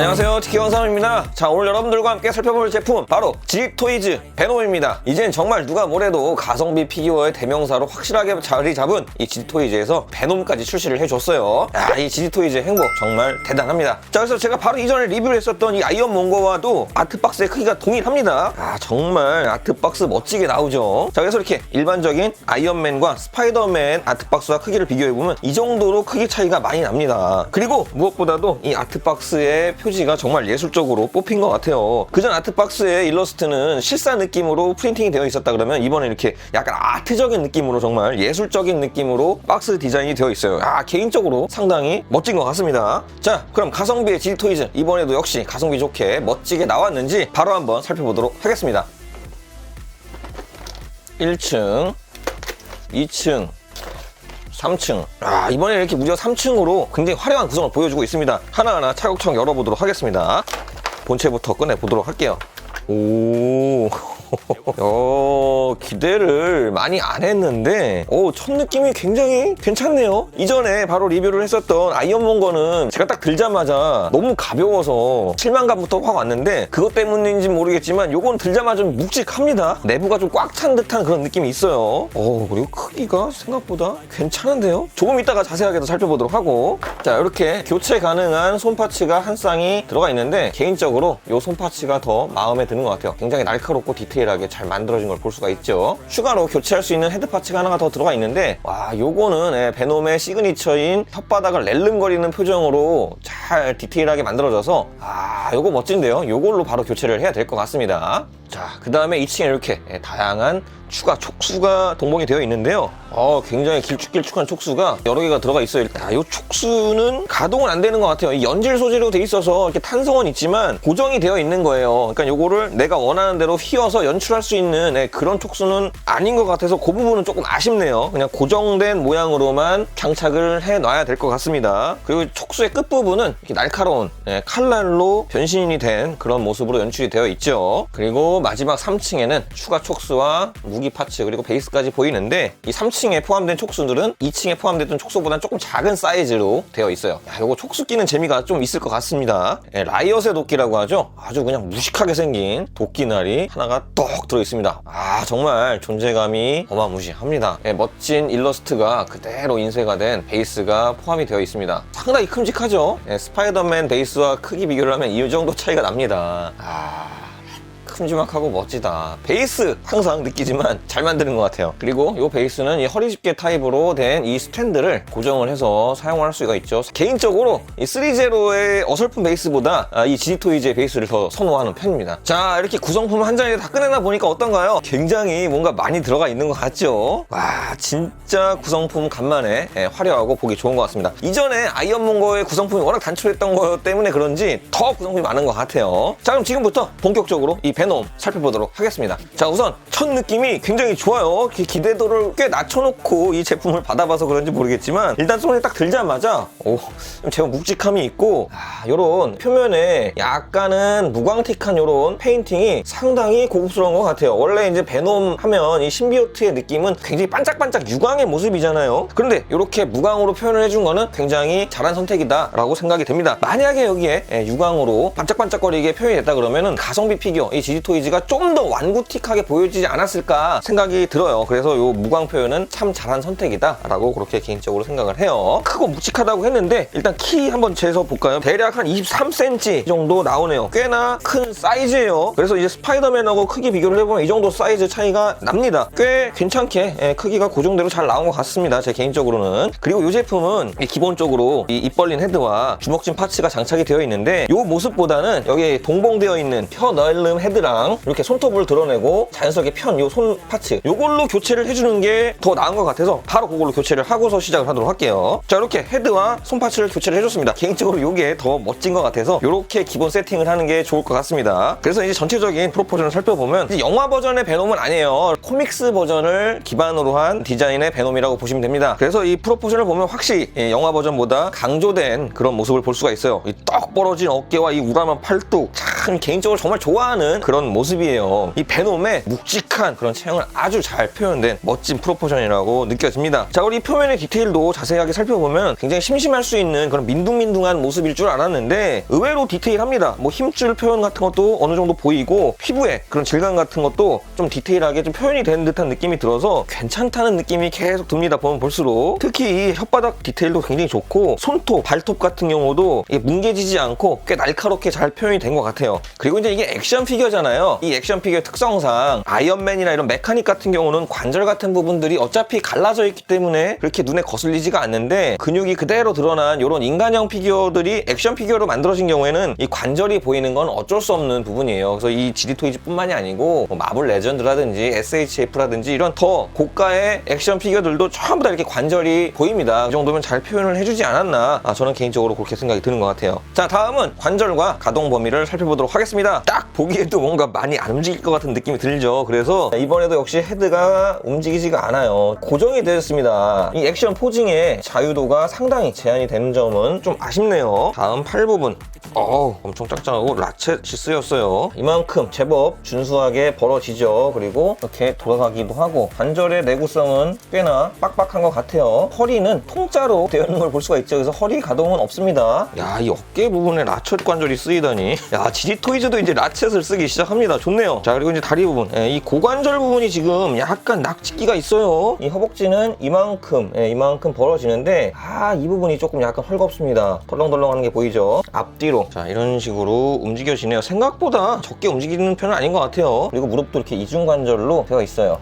안녕하세요. 티키원삼입니다. 자 오늘 여러분들과 함께 살펴볼 제품 바로 지토이즈 베놈입니다. 이젠 정말 누가 뭐래도 가성비 피규어의 대명사로 확실하게 자리 잡은 이 지토이즈에서 베놈까지 출시를 해줬어요. 야이 지토이즈의 행복 정말 대단합니다. 자 그래서 제가 바로 이전에 리뷰를 했었던 이 아이언 몽고와도 아트박스의 크기가 동일합니다. 아 정말 아트박스 멋지게 나오죠. 자 그래서 이렇게 일반적인 아이언맨과 스파이더맨 아트박스와 크기를 비교해보면 이 정도로 크기 차이가 많이 납니다. 그리고 무엇보다도 이 아트박스의 표 지가 정말 예술적으로 뽑힌 것 같아요. 그전 아트박스의 일러스트는 실사 느낌으로 프린팅이 되어 있었다 그러면 이번에 이렇게 약간 아트적인 느낌으로 정말 예술적인 느낌으로 박스 디자인이 되어 있어요. 아 개인적으로 상당히 멋진 것 같습니다. 자 그럼 가성비의 지토이즈. 이번에도 역시 가성비 좋게 멋지게 나왔는지 바로 한번 살펴보도록 하겠습니다. 1층 2층 3층. 아, 이번에 이렇게 무려 3층으로 굉장히 화려한 구성을 보여주고 있습니다. 하나하나 차곡차곡 열어보도록 하겠습니다. 본체부터 꺼내보도록 할게요. 오. 어, 기대를 많이 안 했는데, 오, 첫 느낌이 굉장히 괜찮네요. 이전에 바로 리뷰를 했었던 아이언몽거는 제가 딱 들자마자 너무 가벼워서 실망감부터 확 왔는데, 그것 때문인지 모르겠지만, 요건 들자마자 좀 묵직합니다. 내부가 좀 꽉 찬 듯한 그런 느낌이 있어요. 오, 그리고 크기가 생각보다 괜찮은데요? 조금 이따가 자세하게 더 살펴보도록 하고, 자, 이렇게 교체 가능한 손파츠가 한 쌍이 들어가 있는데, 개인적으로 이 손파츠가 더 마음에 드는 것 같아요. 굉장히 날카롭고 디테일 하게 잘 만들어진 걸 볼 수가 있죠. 추가로 교체할 수 있는 헤드 파츠가 하나가 더 들어가 있는데, 와, 요거는 예, 베놈의 시그니처인 혓바닥을 렐름거리는 표정으로 잘 디테일하게 만들어져서, 아, 요거 멋진데요? 요걸로 바로 교체를 해야 될 것 같습니다. 자, 그 다음에 2층에 이렇게 예, 다양한 추가 촉수가 동봉이 되어 있는데요. 어, 굉장히 길쭉길쭉한 촉수가 여러 개가 들어가 있어요. 아, 이 촉수는 가동은 안 되는 것 같아요. 이 연질 소재로 돼 있어서 이렇게 탄성은 있지만 고정이 되어 있는 거예요. 그러니까 요거를 내가 원하는 대로 휘어서 연출할 수 있는 예, 그런 촉수는 아닌 것 같아서 그 부분은 조금 아쉽네요. 그냥 고정된 모양으로만 장착을 해 놔야 될 것 같습니다. 그리고 촉수의 끝부분은 이렇게 날카로운 예, 칼날로 변신이 된 그런 모습으로 연출이 되어 있죠. 그리고 마지막 3층에는 추가 촉수와 무기 파츠 그리고 베이스까지 보이는데 이 3층에 포함된 촉수들은 2층에 포함됐던 촉수보다는 조금 작은 사이즈로 되어 있어요. 야, 이거 촉수 끼는 재미가 좀 있을 것 같습니다. 예, 라이엇의 도끼라고 하죠. 아주 그냥 무식하게 생긴 도끼날이 하나가 떡 들어 있습니다. 아 정말 존재감이 어마무시합니다. 예, 멋진 일러스트가 그대로 인쇄가 된 베이스가 포함이 되어 있습니다. 상당히 큼직하죠. 예, 스파이더맨 베이스와 크기 비교를 하면 이 정도 차이가 납니다. 아. 큼지막하고 멋지다. 베이스 항상 느끼지만 잘 만드는 것 같아요. 그리고 이 베이스는 이 허리 집게 타입으로 된 이 스탠드를 고정을 해서 사용을 할 수가 있죠. 개인적으로 이 3제로의 어설픈 베이스보다 아, 이 지니토이즈의 베이스를 더 선호하는 편입니다. 자 이렇게 구성품 한 장에 다 꺼내나 보니까 어떤가요? 굉장히 뭔가 많이 들어가 있는 것 같죠? 와 진짜 구성품 간만에 예, 화려하고 보기 좋은 것 같습니다. 이전에 아이언몽거의 구성품이 워낙 단촐했던 것 때문에 그런지 더 구성품이 많은 것 같아요. 자 그럼 지금부터 본격적으로 이 베놈 살펴보도록 하겠습니다. 자 우선 첫 느낌이 굉장히 좋아요. 기- 기대도를 꽤 낮춰놓고 이 제품을 받아봐서 그런지 모르겠지만 일단 손에 딱 들자마자 오, 좀 제법 묵직함이 있고 아, 요런 표면에 약간은 무광틱한 요런 페인팅이 상당히 고급스러운 것 같아요. 원래 이제 베놈 하면 이 신비오트의 느낌은 굉장히 반짝반짝 유광의 모습이잖아요. 그런데 이렇게 무광으로 표현을 해준 거는 굉장히 잘한 선택이다라고 생각이 됩니다. 만약에 여기에 예, 유광으로 반짝반짝거리게 표현이 됐다 그러면은 가성비 피규어 이 지지토이즈가 좀 더 완구틱하게 보여지지 않았을까 생각이 들어요. 그래서 이 무광 표현은 참 잘한 선택이다라고 그렇게 개인적으로 생각을 해요. 크고 묵직하다고 했는데 일단 키 한번 재서 볼까요? 대략 한 23cm 정도 나오네요. 꽤나 큰 사이즈예요. 그래서 이제 스파이더맨하고 크기 비교를 해보면 이 정도 사이즈 차이가 납니다. 꽤 괜찮게 예, 크기가 고정대로 잘 나온 것 같습니다. 제 개인적으로는. 그리고 이 제품은 이 기본적으로 이 입 벌린 헤드와 주먹진 파츠가 장착이 되어 있는데 이 모습보다는 여기 동봉되어 있는 펴 넓은 헤드 랑 이렇게 손톱을 드러내고 자연스럽게 편 이 손 파츠 이걸로 교체를 해주는 게 더 나은 것 같아서 바로 그걸로 교체를 하고서 시작을 하도록 할게요. 자 이렇게 헤드와 손 파츠를 교체를 해줬습니다. 개인적으로 이게 더 멋진 것 같아서 이렇게 기본 세팅을 하는 게 좋을 것 같습니다. 그래서 이제 전체적인 프로포션을 살펴보면 영화 버전의 베놈은 아니에요. 코믹스 버전을 기반으로 한 디자인의 베놈이라고 보시면 됩니다. 그래서 이 프로포션을 보면 확실히 이 영화 버전보다 강조된 그런 모습을 볼 수가 있어요. 이 떡 벌어진 어깨와 이 우람한 팔뚝 참참 개인적으로 정말 좋아하는 그런 모습이에요. 이 베놈의 묵직한 그런 체형을 아주 잘 표현된 멋진 프로포션이라고 느껴집니다. 자, 우리 이 표면의 디테일도 자세하게 살펴보면 굉장히 심심할 수 있는 그런 민둥민둥한 모습일 줄 알았는데 의외로 디테일합니다. 뭐 힘줄 표현 같은 것도 어느 정도 보이고 피부의 그런 질감 같은 것도 좀 디테일하게 좀 표현이 되는 듯한 느낌이 들어서 괜찮다는 느낌이 계속 듭니다. 보면 볼수록 특히 이 혓바닥 디테일도 굉장히 좋고 손톱, 발톱 같은 경우도 뭉개지지 않고 꽤 날카롭게 잘 표현이 된 것 같아요. 그리고 이제 이게 액션 피규어잖아요. 이 액션 피규어 특성상 아이언맨이나 이런 메카닉 같은 경우는 관절 같은 부분들이 어차피 갈라져 있기 때문에 그렇게 눈에 거슬리지가 않는데 근육이 그대로 드러난 이런 인간형 피규어들이 액션 피규어로 만들어진 경우에는 이 관절이 보이는 건 어쩔 수 없는 부분이에요. 그래서 이 GD 토이즈뿐만이 아니고 뭐 마블 레전드라든지 SHF라든지 이런 더 고가의 액션 피규어들도 전부 다 이렇게 관절이 보입니다. 이 정도면 잘 표현을 해주지 않았나 아, 저는 개인적으로 그렇게 생각이 드는 것 같아요. 자 다음은 관절과 가동 범위를 살펴보도록 하겠습니다. 딱 보기에도 뭔가 많이 안 움직일 것 같은 느낌이 들죠. 그래서 이번에도 역시 헤드가 움직이지가 않아요. 고정이 되었습니다. 이 액션 포징의 자유도가 상당히 제한이 되는 점은 좀 아쉽네요. 다음 팔 부분. 어우 엄청 짱짱하고 라쳇이 쓰였어요. 이만큼 제법 준수하게 벌어지죠. 그리고 이렇게 돌아가기도 하고 관절의 내구성은 꽤나 빡빡한 것 같아요. 허리는 통짜로 되어 있는 걸 볼 수가 있죠. 그래서 허리 가동은 없습니다. 야, 이 어깨 부분에 라쳇 관절이 쓰이다니. 야, 지디 토이즈도 이제 라쳇을 쓰기 시작합니다. 좋네요. 자, 그리고 이제 다리 부분. 예, 이 고관절 부분이 지금 약간 낙지기가 있어요. 이 허벅지는 이만큼, 예, 이만큼 벌어지는데, 아, 이 부분이 조금 약간 헐겁습니다. 덜렁덜렁 하는 게 보이죠? 앞뒤 로. 자, 이런 식으로 움직여지네요. 생각보다 적게 움직이는 편은 아닌 것 같아요. 그리고 무릎도 이렇게 이중관절로 되어 있어요.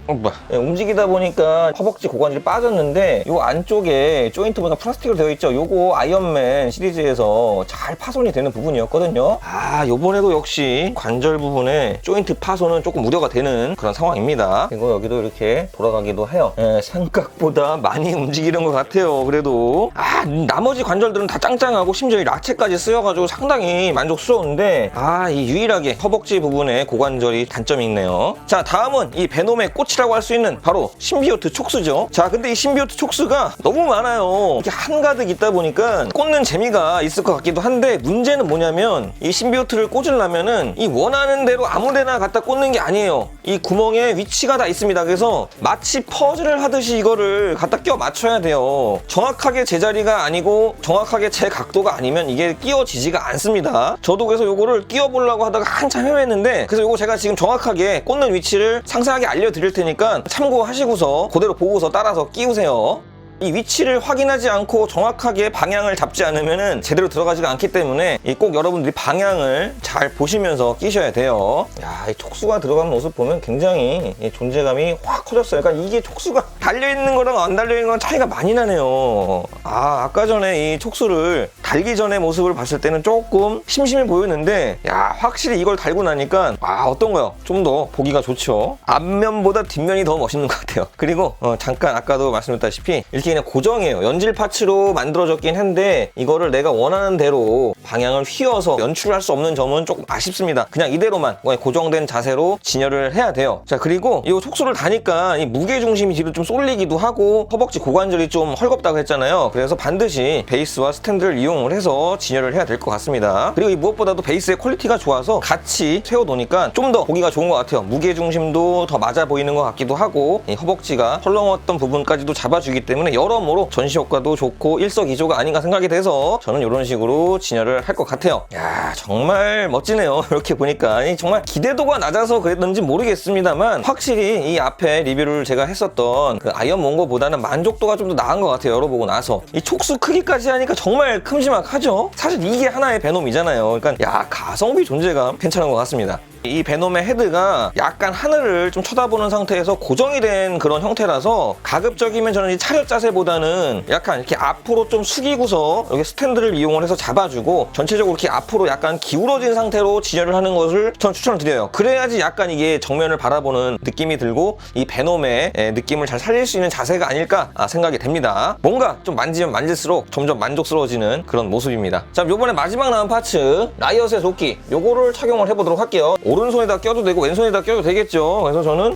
예, 움직이다 보니까 허벅지 고관절이 빠졌는데 요 안쪽에 조인트 보니까 플라스틱으로 되어 있죠. 요거 아이언맨 시리즈에서 잘 파손이 되는 부분이었거든요. 아, 요번에도 역시 관절 부분에 조인트 파손은 조금 우려가 되는 그런 상황입니다. 그리고 여기도 이렇게 돌아가기도 해요. 예, 생각보다 많이 움직이는 것 같아요. 그래도 아, 나머지 관절들은 다 짱짱하고 심지어 이 라체까지 쓰여가지고 상당히 만족스러운데 아, 이 유일하게 허벅지 부분에 고관절이 단점이 있네요. 자, 다음은 이 베놈의 꽃이라고 할 수 있는 바로 신비오트 촉수죠. 자, 근데 이 신비오트 촉수가 너무 많아요. 이렇게 한가득 있다 보니까 꽂는 재미가 있을 것 같기도 한데 문제는 뭐냐면 이 신비오트를 꽂으려면은 이 원하는 대로 아무데나 갖다 꽂는 게 아니에요. 이 구멍에 위치가 다 있습니다. 그래서 마치 퍼즐을 하듯이 이거를 갖다 끼워 맞춰야 돼요. 정확하게 제자리가 아니고 정확하게 제 각도가 아니면 이게 끼워지지가 않습니다. 저도 그래서 이거를 끼워 보려고 하다가 한참 헤맸는데 그래서 이거 제가 지금 정확하게 꽂는 위치를 상세하게 알려드릴 테니까 참고하시고서 그대로 보고서 따라서 끼우세요. 이 위치를 확인하지 않고 정확하게 방향을 잡지 않으면 제대로 들어가지가 않기 때문에 이꼭 여러분들이 방향을 잘 보시면서 끼셔야 돼요. 야, 이 촉수가 들어간 모습 보면 굉장히 이 존재감이 확 커졌어요. 그러니까 이게 촉수가 달려있는 거랑 안 달려있는 거랑 차이가 많이 나네요. 아, 아까 전에 이 촉수를 달기 전의 모습을 봤을 때는 조금 심심해 보였는데 야, 확실히 이걸 달고 나니까 아, 어떤 거요? 좀 더 보기가 좋죠. 앞면보다 뒷면이 더 멋있는 것 같아요. 그리고 어, 잠깐 아까도 말씀드렸다시피 이렇게 그냥 고정이에요. 연질 파츠로 만들어졌긴 한데 이거를 내가 원하는 대로 방향을 휘어서 연출할 수 없는 점은 조금 아쉽습니다. 그냥 이대로만 그냥 고정된 자세로 진열을 해야 돼요. 자 그리고 이 촉수를 다니까 이 무게 중심이 뒤로 좀 쏠리기도 하고 허벅지 고관절이 좀 헐겁다고 했잖아요. 그래서 반드시 베이스와 스탠드를 이용을 해서 진열을 해야 될 것 같습니다. 그리고 이 무엇보다도 베이스의 퀄리티가 좋아서 같이 세워 놓으니까 좀 더 보기가 좋은 것 같아요. 무게 중심도 더 맞아 보이는 것 같기도 하고 이 허벅지가 헐렁했던 부분까지도 잡아주기 때문에 여러모로 전시 효과도 좋고 일석이조가 아닌가 생각이 돼서 저는 이런 식으로 진열을 할 것 같아요. 야 정말 멋지네요. 이렇게 보니까 이 정말 기대도가 낮아서 그랬는지 모르겠습니다만 확실히 이 앞에 리뷰를 제가 했었던 그 아이언 몬거보다는 만족도가 좀 더 나은 것 같아요. 열어보고 나서 이 촉수 크기까지 하니까 정말 큼지막하죠. 사실 이게 하나의 베놈이잖아요. 그러니까 야 가성비 존재감 괜찮은 것 같습니다. 이 베놈의 헤드가 약간 하늘을 좀 쳐다보는 상태에서 고정이 된 그런 형태라서 가급적이면 저는 이 차렷 자세보다는 약간 이렇게 앞으로 좀 숙이고서 여기 스탠드를 이용을 해서 잡아주고 전체적으로 이렇게 앞으로 약간 기울어진 상태로 진열을 하는 것을 전 추천을 드려요. 그래야지 약간 이게 정면을 바라보는 느낌이 들고 이 베놈의 에, 느낌을 잘 살릴 수 있는 자세가 아닐까 아, 생각이 됩니다. 뭔가 좀 만지면 만질수록 점점 만족스러워지는 그런 모습입니다. 자, 요번에 마지막 나온 파츠 라이엇의 조끼 요거를 착용을 해보도록 할게요. 오른손에다 껴도 되고 왼손에다 껴도 되겠죠. 그래서 저는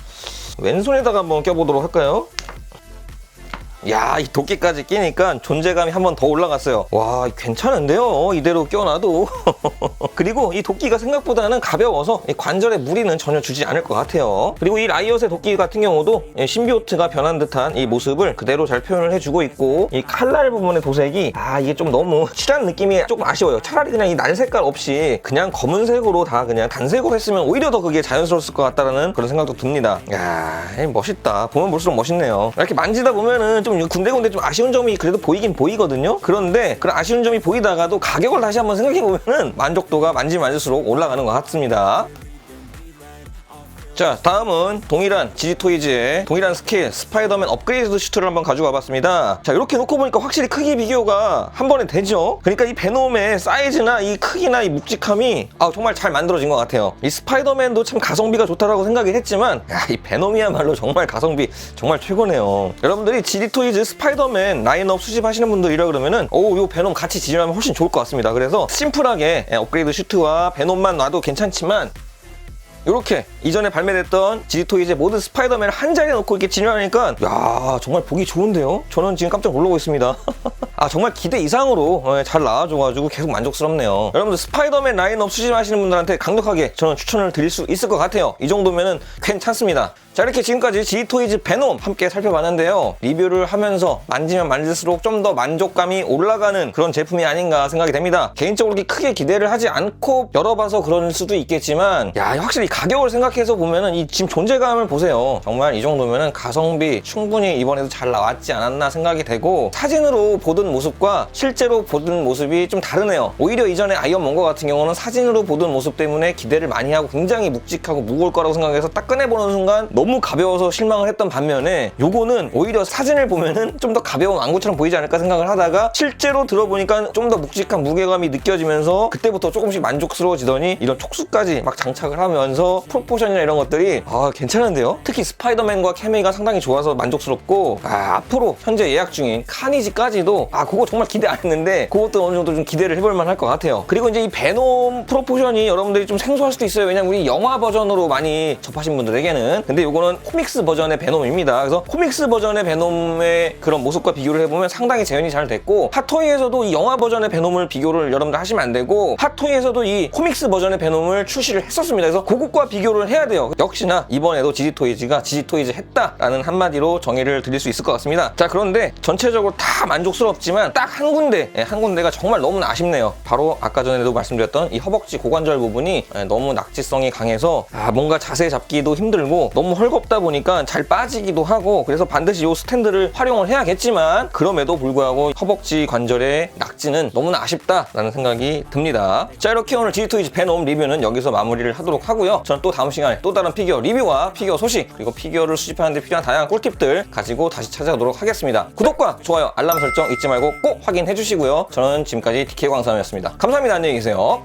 왼손에다가 한번 껴보도록 할까요? 야, 이 도끼까지 끼니까 존재감이 한 번 더 올라갔어요. 와, 괜찮은데요? 이대로 껴놔도. 그리고 이 도끼가 생각보다는 가벼워서 이 관절에 무리는 전혀 주지 않을 것 같아요. 그리고 이 라이엇의 도끼 같은 경우도 예, 신비오트가 변한 듯한 이 모습을 그대로 잘 표현을 해주고 있고 이 칼날 부분의 도색이 아 이게 좀 너무 칠한 느낌이 조금 아쉬워요. 차라리 그냥 이날 색깔 없이 그냥 검은색으로 다 그냥 단색으로 했으면 오히려 더 그게 자연스러웠을 것 같다라는 그런 생각도 듭니다. 야이 멋있다. 보면 볼수록 멋있네요. 이렇게 만지다 보면은 좀 군데군데 좀 아쉬운 점이 그래도 보이긴 보이거든요. 그런데 그런 아쉬운 점이 보이다가도 가격을 다시 한번 생각해 보면은 만족도가 만지면 만질수록 올라가는 것 같습니다. 자 다음은 동일한 지지토이즈의 동일한 스킬 스파이더맨 업그레이드 슈트를 한번 가지고 와봤습니다. 자 이렇게 놓고 보니까 확실히 크기 비교가 한 번에 되죠? 그러니까 이 베놈의 사이즈나 이 크기나 이 묵직함이 아, 정말 잘 만들어진 것 같아요. 이 스파이더맨도 참 가성비가 좋다라고 생각을 했지만 야, 이 베놈이야말로 정말 가성비 정말 최고네요. 여러분들이 지지토이즈 스파이더맨 라인업 수집하시는 분들이라 그러면은 오요 베놈 같이 지지하면 훨씬 좋을 것 같습니다. 그래서 심플하게 예, 업그레이드 슈트와 베놈만 놔도 괜찮지만 이렇게 이전에 발매됐던 지지토이즈의 모든 스파이더맨을 한 자리에 놓고 이렇게 진열하니까 야 정말 보기 좋은데요? 저는 지금 깜짝 놀라고 있습니다. 아 정말 기대 이상으로 어, 잘 나와줘가지고 계속 만족스럽네요. 여러분들 스파이더맨 라인업 수집하시는 분들한테 강력하게 저는 추천을 드릴 수 있을 것 같아요. 이 정도면은 괜찮습니다. 자 이렇게 지금까지 지토이즈 베놈 함께 살펴봤는데요. 리뷰를 하면서 만지면 만질수록 좀 더 만족감이 올라가는 그런 제품이 아닌가 생각이 됩니다. 개인적으로 그렇게 크게 기대를 하지 않고 열어봐서 그럴 수도 있겠지만 야 확실히 가격을 생각해서 보면은 이 지금 존재감을 보세요. 정말 이 정도면은 가성비 충분히 이번에도 잘 나왔지 않았나 생각이 되고 사진으로 보던 모습과 실제로 보던 모습이 좀 다르네요. 오히려 이전에 아이언 먼거 같은 경우는 사진으로 보던 모습 때문에 기대를 많이 하고 굉장히 묵직하고 무거울 거라고 생각해서 딱 꺼내보는 순간 너무 가벼워서 실망을 했던 반면에 요거는 오히려 사진을 보면은 좀 더 가벼운 안구처럼 보이지 않을까 생각을 하다가 실제로 들어보니까 좀 더 묵직한 무게감이 느껴지면서 그때부터 조금씩 만족스러워지더니 이런 촉수까지 막 장착을 하면서 프로포션이나 이런 것들이 아 괜찮은데요? 특히 스파이더맨과 케미가 상당히 좋아서 만족스럽고 아, 앞으로 현재 예약 중인 카니지까지도 아 그거 정말 기대 안 했는데 그것도 어느 정도 좀 기대를 해볼 만할 것 같아요. 그리고 이제 이 베놈 프로포션이 여러분들이 좀 생소할 수도 있어요. 왜냐면 우리 영화 버전으로 많이 접하신 분들에게는 근데 요거는 코믹스 버전의 베놈입니다. 그래서 코믹스 버전의 베놈의 그런 모습과 비교를 해보면 상당히 재현이 잘 됐고 핫토이에서도 이 영화 버전의 베놈을 비교를 여러분들 하시면 안 되고 핫토이에서도 이 코믹스 버전의 베놈을 출시를 했었습니다. 그래서 그것과 비교를 해야 돼요. 역시나 이번에도 지지토이즈가 지지토이즈 했다라는 한마디로 정의를 드릴 수 있을 것 같습니다. 자 그런데 전체적으로 다 만족스럽지만 딱 한 군데 예, 한 군데가 정말 너무나 아쉽네요. 바로 아까 전에도 말씀드렸던 이 허벅지 고관절 부분이 예, 너무 낙지성이 강해서 아, 뭔가 자세 잡기도 힘들고 너무 헐겁다 보니까 잘 빠지기도 하고 그래서 반드시 이 스탠드를 활용을 해야겠지만 그럼에도 불구하고 허벅지 관절의 낙지는 너무나 아쉽다라는 생각이 듭니다. 자 이렇게 오늘 G2G 베놈 리뷰는 여기서 마무리를 하도록 하고요. 저는 또 다음 시간에 또 다른 피규어 리뷰와 피규어 소식 그리고 피규어를 수집하는 데 필요한 다양한 꿀팁들 가지고 다시 찾아오도록 하겠습니다. 구독과 좋아요 알람 설정 잊지 말고 꼭 확인해 주시고요. 저는 지금까지 DK광삼이었습니다. 감사합니다. 안녕히 계세요.